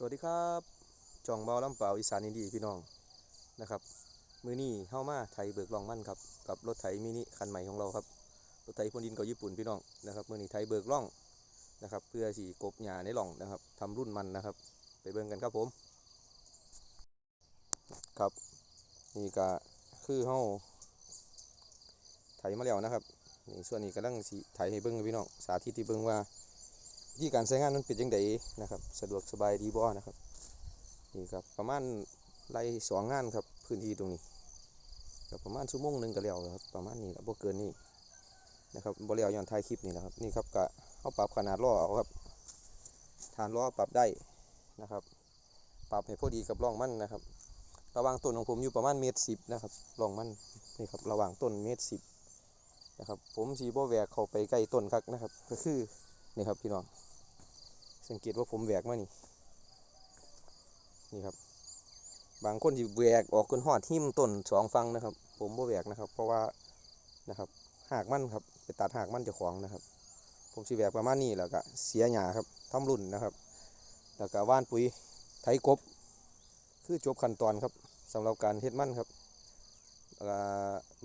สวัสดีครับจ่องเบาลำเปล่าอีสานอินดีพี่น้องนะครับ มือนี้เข้ามาไทยเบิกลองมั่นครับกับรถไถมินิคันใหม่ของเราครับรถไถพ่นดินเก่าญี่ปุ่นพี่น้องนะครับมือนี้ไทยเบิกล่องนะครับ เพื่อสีกบหญ้าในหล่องนะครับทำรุ่นมันนะครับ ไปเบิ่งกันครับผม ครับนี่ก็คือเฮาไถมาแล้วนะครับนี่ส่วนนี้กำลังสีไถให้เบิ่งพี่น้องสาธิตที่เบิ่งว่า ธีการใช้งานมันเป็นยังไงนะครับ สะดวกสบายดีบ่นะครับนี่ครับประมาณไล่สองงานครับพื้นที่ตรงนี้ก็ประมาณชั่วโมงหนึ่งก็แล้วครับประมาณนี้แล้วบ่เกินนี้นะครับบ่แล้วย้อนถ่ายคลิปนี่แหละครับนี่ครับก็เอาปรับขนาดล้อเอาครับฐานล้อปรับได้นะครับ ปรับให้พอดีกับร่องมันนะครับ ระหว่างต้นของผมอยู่ประมาณเมตรสิบนะครับร่องมันนี่ครับระหว่างต้นเมตรสิบนะครับผมสีบ่แหวกเข้าไปใกล้ต้นครับนะครับ ก็คือนี่ครับพี่น้อง สังเกตว่าผมแหวกมานี่ นี่ครับ บางคนที่แหวกออกจนหอดทิ่มต้นสองฟังนะครับ ผมบ่แหวกนะครับ เพราะว่านะครับหากมันครับไปตัดหากมันจะของนะครับ ผมสิแหวกประมาณนี้แล้วก็เสียหญ้าครับทำรุ่นนะครับ แล้วก็ว่านปุ๋ยไถกบ คือจบขั้นตอนครับสำหรับการเฮ็ดมันครับ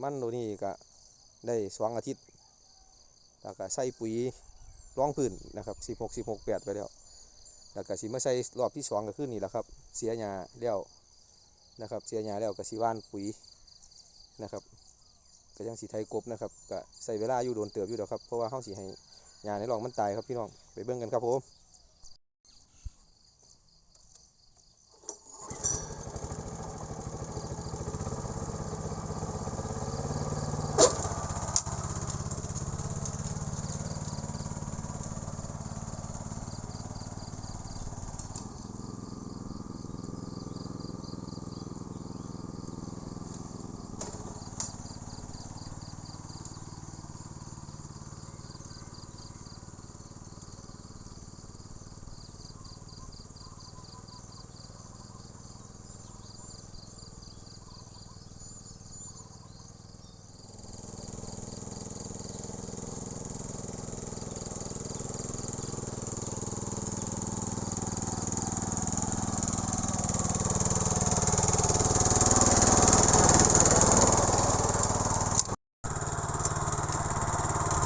มันตัวนี้ก็ได้สองอาทิตย์แล้วก็ใส่ปุ๋ย ร้องพื้นนะครับสิบหกสิบหกแปดไปแล้วแล้วก็สีมาใส่รอบที่สองก็ขึ้นนี่แหละครับ เสียหญ้าแล้วนะครับ เสียหญ้าแล้วก็สีว่านปุ๋ยนะครับก็ยังสีไทยกบนะครับก็ใส่เวลาอยู่โดนเติบอยู่เดียวครับเพราะว่าเฮาสีให้หญ้าในรองมันตายครับพี่น้องไปเบิ่งกันครับผม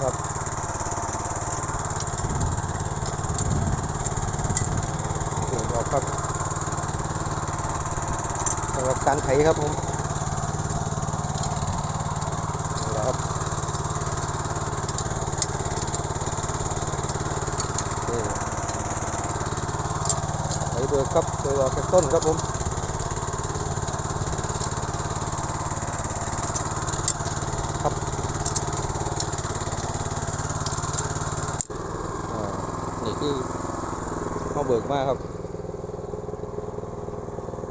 ครับเดี๋ยวออกครับสำหรับการไถครับผมนี่แหละครับนี่ไถเบิกครับโดยออกจากต้นครับผม อ่า นี่คือข้าเบิกมากครับ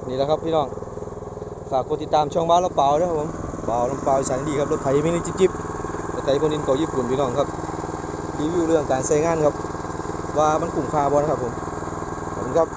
นี่แหละครับพี่น้องฝากกดติดตามช่องบ้านลำเปล่าด้วยครับผมเปล่าลำเปล่าอีสานดีครับรถไถไม่ได้จิ๊บจิ๊บรถไถคนดินเก่าญี่ปุ่นพี่น้องครับรีวิวเรื่องการใช้งานครับ ว่ามันคุ้มค่าบ่นะครับผมขอบคุณครับ